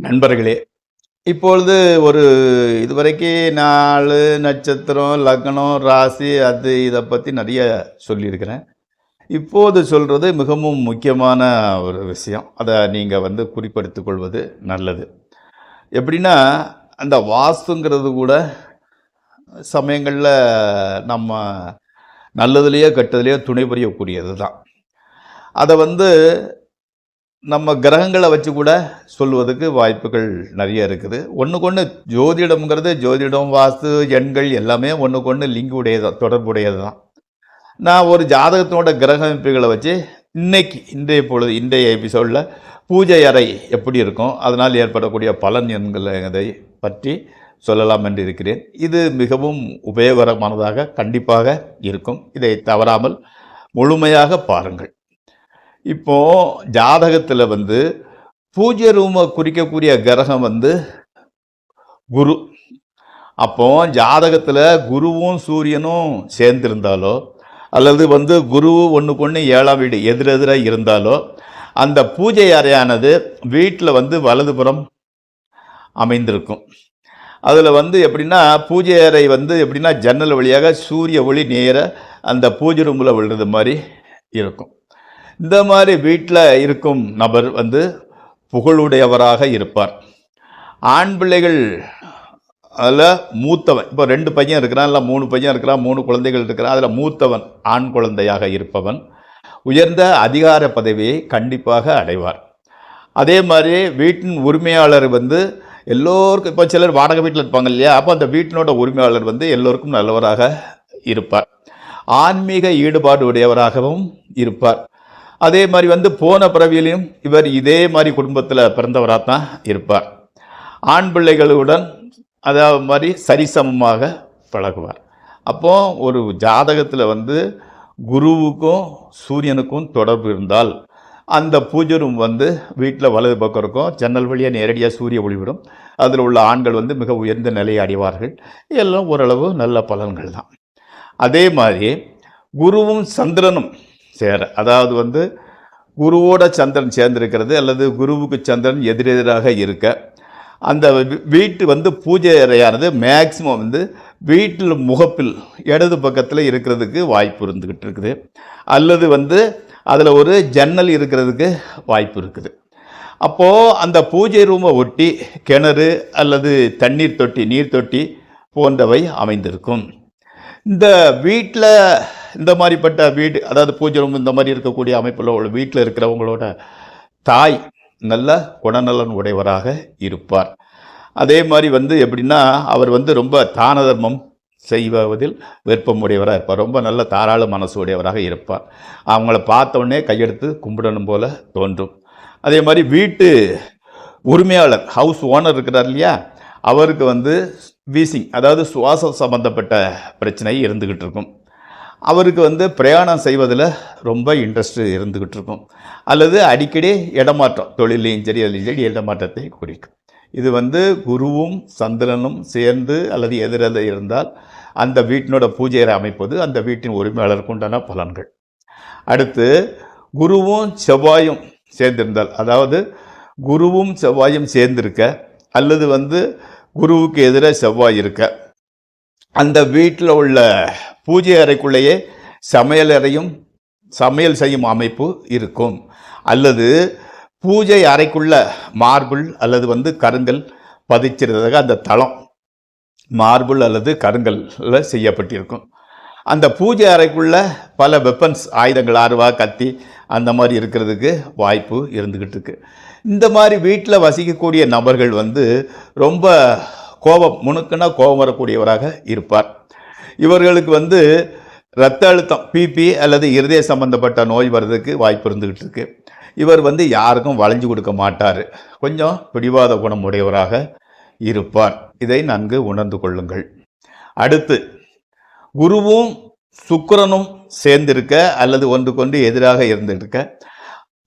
நண்பர்களே இப்பொழுது ஒரு இதுவரைக்கும் நாலு நட்சத்திரம் லக்னம் ராசி அது இதை பற்றி நிறைய சொல்லியிருக்கிறேன். இப்போது சொல்கிறது மிகவும் முக்கியமான ஒரு விஷயம். அதை நீங்கள் வந்து குறிப்படுத்திக் கொள்வது நல்லது. எப்படின்னா அந்த வாஸ்துங்கிறது கூட சமயங்களில் நம்ம நல்லதுலேயோ கெட்டதுலேயோ துணை புரியக்கூடியது தான் அதை வந்து நம்ம கிரகங்களை வச்சு கூட சொல்வதற்கு வாய்ப்புகள் நிறைய இருக்குது. ஒன்றுக்கு ஒன்று ஜோதிடம்ங்கிறது ஜோதிடம் வாஸ்து எண்கள் எல்லாமே ஒன்றுக்கு ஒன்று லிங்க் உடையது தொடர்புடையது தான் நான் ஒரு ஜாதகத்தோட கிரக அமைப்புகளை வச்சு இன்னைக்கு இன்றைய பொழுது இன்றைய எபிசோடில் பூஜை அறை எப்படி இருக்கும் அதனால் ஏற்படக்கூடிய பலன் என்கிறதை பற்றி சொல்லலாம் என்று இருக்கிறேன். இது மிகவும் உபயோகரமானதாக கண்டிப்பாக இருக்கும். இதை தவறாமல் முழுமையாக பாருங்கள். இப்போது ஜாதகத்தில் வந்து பூஜ்ய ரூமை குறிக்கக்கூடிய கிரகம் வந்து குரு. அப்போ ஜாதகத்தில் குருவும் சூரியனும் சேர்ந்திருந்தாலோ அல்லது வந்து குரு ஒன்றுக்கு ஒன்று ஏழாம் வீடு எதிரெதிராக இருந்தாலோ அந்த பூஜை அறையானது வீட்டில் வந்து வலதுபுறம் அமைந்திருக்கும். அதில் வந்து எப்படின்னா பூஜை அறை வந்து எப்படின்னா ஜன்னல் வழியாக சூரிய ஒளி நேர அந்த பூஜை ரூமில் விழுறது மாதிரி இருக்கும். இந்த மாதிரி வீட்டில் இருக்கும் நபர் வந்து புகழுடையவராக இருப்பார். ஆண் பிள்ளைகள் அதில் மூத்தவன். இப்போ ரெண்டு பையன் இருக்கிறான் இல்லை மூணு பையன் இருக்கிறான் மூணு குழந்தைகள் இருக்கிறான் அதில் மூத்தவன் ஆண் குழந்தையாக இருப்பவன். உயர்ந்த அதிகார பதவியை கண்டிப்பாக அடைவார். அதே மாதிரி வீட்டின் உரிமையாளர் வந்து எல்லோருக்கும் இப்போ சிலர் வாடகை வீட்டில் இருப்பாங்க இல்லையா அப்போ அந்த வீட்டினோட உரிமையாளர் வந்து எல்லோருக்கும் நல்லவராக இருப்பார். ஆன்மீக ஈடுபாடு உடையவராகவும் இருப்பார். அதே மாதிரி வந்து போன பிறவியிலையும் இவர் இதே மாதிரி குடும்பத்தில் பிறந்தவராக தான் இருப்பார். ஆண் பிள்ளைகளுடன் அதாவது மாதிரி சரிசமமாக பழகுவார். அப்போ ஒரு ஜாதகத்தில் வந்து குருவுக்கும் சூரியனுக்கும் தொடர்பு இருந்தால் அந்த பூஜை ரூம் வந்து வீட்டில் வலது பக்கம் இருக்கும். ஜன்னல் வழியாக நேரடியாக சூரிய ஒளிவிடும் அதில் உள்ள ஆண்கள் வந்து மிக உயர்ந்த நிலையை அடைவார்கள். எல்லாம் ஓரளவு நல்ல பலன்கள் தான் அதே மாதிரி குருவும் சந்திரனும் சேர அதாவது வந்து குருவோட சந்திரன் சேர்ந்திருக்கிறது அல்லது குருவுக்கு சந்திரன் எதிரெதிராக இருக்க அந்த வீ- வீட்டு வந்து பூஜை அறையானது மேக்சிமம் வந்து வீட்டில் முகப்பில் இடது பக்கத்தில் இருக்கிறதுக்கு வாய்ப்பு இருந்துக்கிட்டு இருக்குது. அல்லது வந்து அதில் ஒரு ஜன்னல் இருக்கிறதுக்கு வாய்ப்பு இருக்குது. அப்போது அந்த பூஜை ரூமை ஒட்டி கிணறு அல்லது தண்ணீர் தொட்டி நீர் தொட்டி போன்றவை அமைந்திருக்கும். இந்த வீட்டில் இந்த மாதிரிப்பட்ட வீடு அதாவது பூஜை ரூம் இந்த மாதிரி இருக்கக்கூடிய அமைப்பில் உள்ள வீட்டில் இருக்கிறவங்களோட தாய் நல்ல குணநலன் உடையவராக இருப்பார். அதே மாதிரி வந்து எப்படின்னா அவர் வந்து ரொம்ப தான தர்மம் செய்வதில் விருப்பம் உடையவராக இருப்பார். ரொம்ப நல்ல தாராள மனசு உடையவராக இருப்பார். அவங்கள பார்த்தோடனே கையெடுத்து கும்பிடணும் போல தோன்றும். அதே மாதிரி வீட்டு உரிமையாளர் ஹவுஸ் ஓனர் இருக்கிறார் இல்லையா? அவருக்கு வந்து வீசிங் அதாவது சுவாசம் சம்பந்தப்பட்ட பிரச்சனை இருந்துக்கிட்டு இருக்கும். அவருக்கு வந்து பிரயாணம் செய்வதில் ரொம்ப இன்ட்ரெஸ்ட் இருந்துக்கிட்டு இருக்கும். அல்லது அடிக்கடி இடமாற்றம் தொழிலையும் சரி அதுலையும் சரி இடமாற்றத்தை குறிக்கும். இது வந்து குருவும் சந்திரனும் சேர்ந்து அல்லது எதிரில் இருந்தால் அந்த வீட்டினோட பூஜையை அமைப்பது அந்த வீட்டின் உரிமையாளருக்கு உண்டான பலன்கள். அடுத்து குருவும் செவ்வாயும் சேர்ந்திருந்தால் அதாவது குருவும் செவ்வாயும் சேர்ந்திருக்க அல்லது வந்து குருவுக்கு எதிராக செவ்வாய் இருக்க அந்த வீட்டில் உள்ள பூஜை அறைக்குள்ளேயே சமையல் அறையும் சமையல் செய்யும் அமைப்பு இருக்கும். அல்லது பூஜை அறைக்குள்ள மார்பிள் அல்லது வந்து கருங்கல் பதிச்சிருந்ததாக அந்த தளம் மார்பிள் அல்லது கருங்கல்ல செய்யப்பட்டிருக்கும். அந்த பூஜை அறைக்குள்ள பல வெப்பன்ஸ் ஆயுதங்கள் ஆறுவா கத்தி அந்த மாதிரி இருக்கிறதுக்கு வாய்ப்பு இருந்துக்கிட்டு இருக்கு. இந்த மாதிரி வீட்டில் வசிக்கக்கூடிய நபர்கள் வந்து ரொம்ப கோபம் முணுக்குன்னா கோபம் வரக்கூடியவராக இருப்பார். இவர்களுக்கு வந்து இரத்த அழுத்தம் பிபி அல்லது இருதய சம்பந்தப்பட்ட நோய் வர்றதுக்கு வாய்ப்பு இருந்துக்கிட்டு இருக்கு. இவர் வந்து யாருக்கும் வளைஞ்சு கொடுக்க மாட்டார். கொஞ்சம் பிடிவாத குணம் உடையவராக இருப்பார். இதை நன்கு உணர்ந்து கொள்ளுங்கள். அடுத்து குருவும் சுக்கரனும் சேர்ந்திருக்க அல்லது ஒன்றுக்கொன்று எதிராக இருந்திருக்க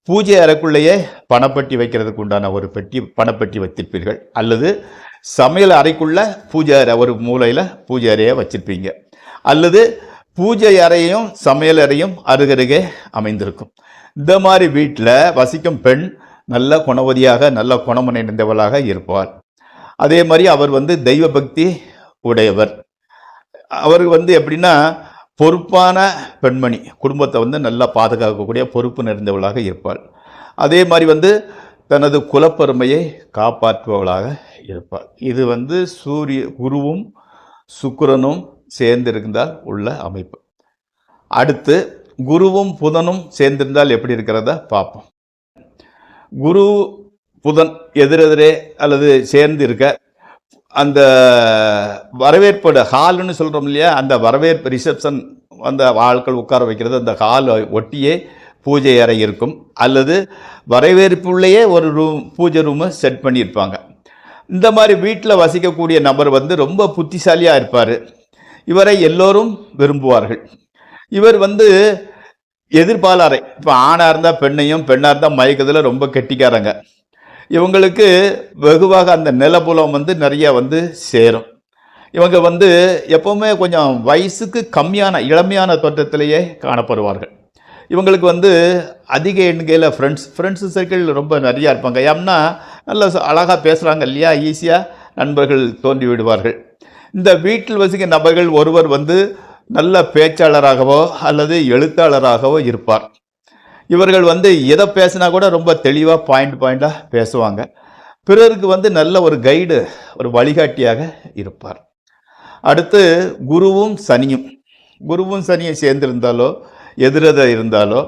பூஜை அறைக்குள்ளேயே பணப்பெட்டி வைக்கிறதுக்கு உண்டான ஒரு பெட்டி பணப்பெட்டி வைத்திருப்பீர்கள். அல்லது சமையல் அறைக்குள்ள பூஜை அறை ஒரு மூலையில் பூஜை அறையை வச்சுருப்பீங்க. அல்லது பூஜை அறையும் சமையல் அறையும் அருகருகே அமைந்திருக்கும். இந்த மாதிரி வீட்டில் வசிக்கும் பெண் நல்ல குணவதியாக நல்ல குணமுனை நிறைந்தவளாக இருப்பார் அதே மாதிரி அவர் வந்து தெய்வ பக்தி உடையவர். அவர் வந்து எப்படின்னா பொறுப்பான பெண்மணி. குடும்பத்தை வந்து நல்லா பாதுகாக்கக்கூடிய பொறுப்பு நிறைந்தவளாக இருப்பாள். அதே மாதிரி வந்து தனது குலப்பெருமையை காப்பாற்றுபவளாக இருப்பார் இது வந்து சூரிய குருவும் சுக்கிரனும் சேர்ந்திருந்தால் உள்ள அமைப்பு. அடுத்து குருவும் புதனும் சேர்ந்திருந்தால் எப்படி இருக்கிறத பார்ப்போம். குரு புதன் எதிரெதிரே அல்லது சேர்ந்து இருக்க அந்த வரவேற்போட ஹால்னு சொல்கிறோம் இல்லையா? அந்த வரவேற்பு ரிசப்ஷன் அந்த ஆட்கள் உட்கார வைக்கிறது. அந்த ஹால் ஒட்டியே பூஜை அறை இருக்கும். அல்லது வரவேற்புள்ளேயே ஒரு ரூம் பூஜை ரூமு செட் பண்ணியிருப்பாங்க. இந்த மாதிரி வீட்டில் வசிக்கக்கூடிய நபர் வந்து ரொம்ப புத்திசாலியாக இருப்பார். இவரை எல்லோரும் விரும்புவார்கள். இவர் வந்து எதிர்பாலாரை இப்போ ஆணாக இருந்தால் பெண்ணையும் பெண்ணாக இருந்தால் மயக்கத்தில் ரொம்ப கெட்டிக்காரங்க. இவங்களுக்கு வெகுவாக அந்த நிலபுலம் வந்து நிறையா வந்து சேரும். இவங்க வந்து எப்போவுமே கொஞ்சம் வயசுக்கு கம்மியான இளமையான தோற்றத்திலேயே காணப்படுவார்கள். இவங்களுக்கு வந்து அதிக எண்ணிக்கையில் ஃப்ரெண்ட்ஸ் ஃப்ரெண்ட்ஸு சர்க்கிள் ரொம்ப நிறையா இருப்பாங்க. ஏம்னா நல்ல அழகாக பேசுகிறாங்க இல்லையா? ஈஸியாக நண்பர்கள் தோன்றி விடுவார்கள். இந்த வீட்டில் வசிக்க நபர்கள் ஒருவர் வந்து நல்ல பேச்சாளராகவோ அல்லது எழுத்தாளராகவோ இருப்பார். இவர்கள் வந்து எதை பேசினா கூட ரொம்ப தெளிவாக பாயிண்ட் பாயிண்ட்டாக பேசுவாங்க. பிறருக்கு வந்து நல்ல ஒரு கைடு ஒரு வழிகாட்டியாக இருப்பார். அடுத்து குருவும் சனியும். குருவும் சனியை சேர்ந்திருந்தாலோ எதிரதை இருந்தாலோ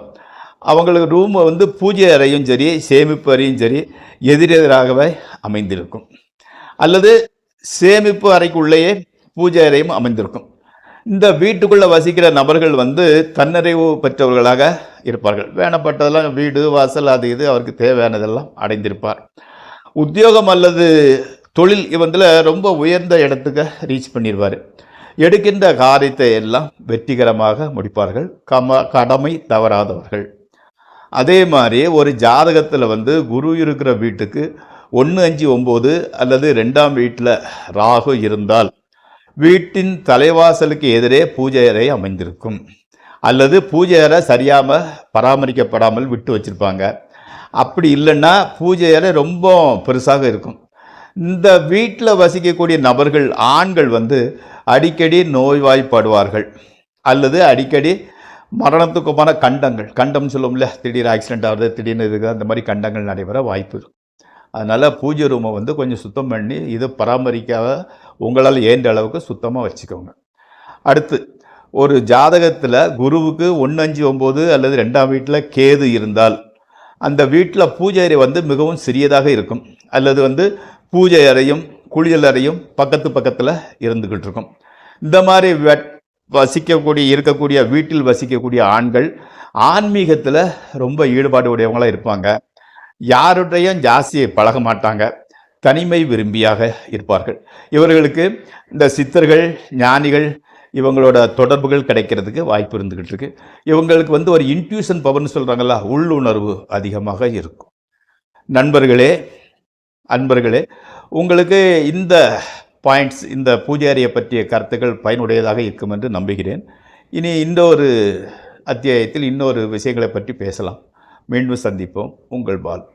அவங்களுக்கு ரூமை வந்து பூஜை அறையும் சரி சேமிப்பு அறையும் சரி எதிரெதிராகவே அமைந்திருக்கும். அல்லது சேமிப்பு அறைக்குள்ளேயே பூஜை அறையும் அமைந்திருக்கும். இந்த வீட்டுக்குள்ளே வசிக்கிற நபர்கள் வந்து தன்னிறைவு பெற்றவர்களாக இருப்பார்கள். வேணப்பட்டதெல்லாம் வீடு வாசல் அது இது அவருக்கு தேவையானதெல்லாம் அடைந்திருப்பார். உத்தியோகம் அல்லது தொழில் இவந்தில் ரொம்ப உயர்ந்த இடத்துக்கு ரீச் பண்ணிடுவார் எடுக்கின்ற காரியத்தை எல்லாம் வெற்றிகரமாக முடிப்பார்கள். கம கடமை தவறாதவர்கள். அதே மாதிரி ஒரு ஜாதகத்தில் வந்து குரு இருக்கிற வீட்டுக்கு ஒன்று அஞ்சு ஒம்பது அல்லது ரெண்டாம் வீட்டில் ராகு இருந்தால் வீட்டின் தலைவாசலுக்கு எதிரே பூஜை அறை அமைந்திருக்கும். அல்லது பூஜை அறை சரியாமல் பராமரிக்கப்படாமல் விட்டு வச்சுருப்பாங்க. அப்படி இல்லைன்னா பூஜை அறை ரொம்ப பெருசாக இருக்கும். இந்த வீட்டில் வசிக்கக்கூடிய நபர்கள் ஆண்கள் வந்து அடிக்கடி நோய்வாய்ப்படுவார்கள். அல்லது அடிக்கடி மரணத்துக்குமான கண்டங்கள் கண்டம் சொல்லுவோம்ல திடீர் ஆக்சிடென்ட் ஆகுது திடீர்னு இதுக்கு அந்த மாதிரி கண்டங்கள் நடைபெற வாய்ப்பு இருக்கும் அதனால் பூஜை ரூமை வந்து கொஞ்சம் சுத்தம் பண்ணி இதை பராமரிக்காத உங்களால் ஏன்ற அளவுக்கு சுத்தமாக வச்சுக்கோங்க. அடுத்து ஒரு ஜாதகத்தில் குருவுக்கு ஒன்று அஞ்சு ஒம்பது அல்லது ரெண்டாம் வீட்டில் கேது இருந்தால் அந்த வீட்டில் பூஜை அறை வந்து மிகவும் சிறியதாக இருக்கும். அல்லது வந்து பூஜை அறையும் குளியல் அறையும் பக்கத்து பக்கத்தில் இருந்துக்கிட்டு இருக்கும் இந்த மாதிரி வசிக்கக்கூடிய இருக்கக்கூடிய வீட்டில் வசிக்கக்கூடிய ஆண்கள் ஆன்மீகத்தில் ரொம்ப ஈடுபாடு உடையவங்களாக இருப்பாங்க. யாருடையும் ஜாஸ்தி பழக மாட்டாங்க. தனிமை விரும்பியாக இருப்பார்கள். இவர்களுக்கு இந்த சித்தர்கள் ஞானிகள் இவங்களோட தொடர்புகள் கிடைக்கிறதுக்கு வாய்ப்பு இருந்துக்கிட்டு இருக்கு இவங்களுக்கு வந்து ஒரு இன்ட்யூஷன் பவர்னு சொல்கிறாங்களா உள்ளுணர்வு அதிகமாக இருக்கும். நண்பர்களே அன்பர்களே உங்களுக்கு இந்த பாயிண்ட்ஸ் இந்த பூஜாரியை பற்றிய கருத்துக்கள் பயனுடையதாக இருக்கும் என்று நம்புகிறேன். இனி இன்னொரு அத்தியாயத்தில் இன்னொரு விஷயங்களை பற்றி பேசலாம். மீண்டும் சந்திப்போம். உங்கள் பால்.